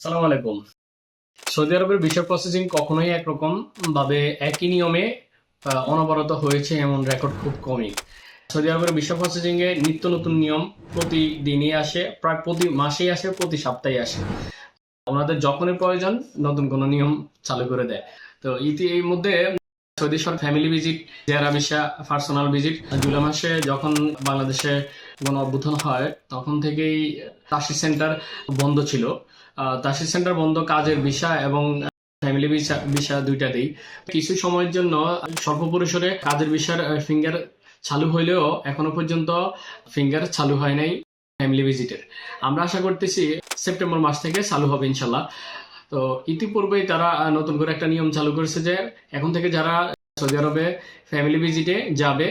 সালাম আলাইকুম। সৌদি আরবের ভিসা প্রসেসিং কখনোই একরকম ভাবে একই নিয়মে অনবরত হয়েছে এমন রেকর্ড খুব কমই। সৌদি আরবের ভিসা প্রসেসিং এ নিত্য নতুন নিয়ম প্রতিদিনই আসে, প্রায় প্রতি মাসেই আসে, প্রতি সপ্তাহে আসে। ওনাদের যখনই প্রয়োজন নতুন কোনো নিয়ম চালু করে দেয়। তো ইতি এই মধ্যে সৌদি ফ্যামিলি ভিজিট জেরা ভিসা পার্সোনাল ভিজিট জুলাই মাসে যখন বাংলাদেশে গণ অভ্যুত্থান হয় তখন থেকেই তাসি সেন্টার বন্ধ ছিল। আহ, তাসি সেন্টার বন্ধ কাজের ভিসা এবং ফ্যামিলি ভিসা দুইটাতেই। কিছু সময়ের জন্য স্বল্প পরিসরে কাজের ভিসার ফিঙ্গার চালু হইলেও এখনও পর্যন্ত ফিঙ্গার চালু হয় নাই ফ্যামিলি ভিজিটের আমরা আশা করতেছি সেপ্টেম্বর মাস থেকে চালু হবে ইনশাল্লাহ তো ইতিপূর্বেই তারা নতুন করে একটা নিয়ম চালু করেছে যে এখন থেকে যারা সৌদি আরবে ফ্যামিলি ভিজিটে যাবে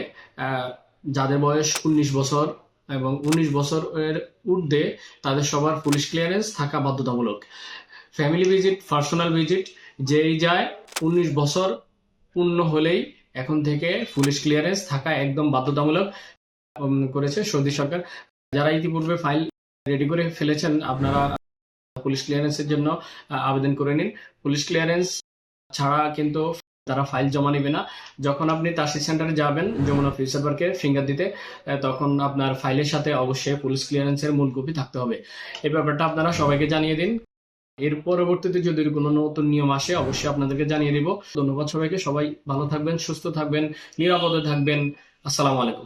যাদের বয়স উনিশ বছর এবং উনিশ বছরের ঊর্ধ্বে তাদের সবার পুলিশ ক্লিয়ারেন্স থাকা বাধ্যতামূলক। ফ্যামিলি ভিজিট পার্সোনাল ভিজিট যেই যায় উনিশ বছর পূর্ণ হলেই এখন থেকে পুলিশ ক্লিয়ারেন্স থাকা একদম বাধ্যতামূলক করেছে সৌদি সরকার। যারা ইতিপূর্বে ফাইল রেডি করে ফেলেছেন, আপনারা পুলিশ ক্লিয়ারেন্সের জন্য আবেদন করে নিন। পুলিশ ক্লিয়ারেন্স ছাড়া কিন্তু তারা ফাইল জমা নেবে না। যখন আপনি তাসি সেন্টারে যাবেন, যমুনা ফিউচার পার্কে ফিঙ্গার দিতে তখন আপনার ফাইলের সাথে অবশ্যই পুলিশ ক্লিয়ারেন্সের মূল কপি থাকতে হবে। এই ব্যাপারটা আপনারা সবাইকে জানিয়ে দিন। এর পরবর্তীতে যদি কোনো নতুন নিয়ম আসে, অবশ্যই আপনাদেরকে জানিয়ে দিব। ধন্যবাদ সবাইকে। সবাই ভালো থাকবেন, সুস্থ থাকবেন, নিরাপদে থাকবেন। আসসালামু আলাইকুম।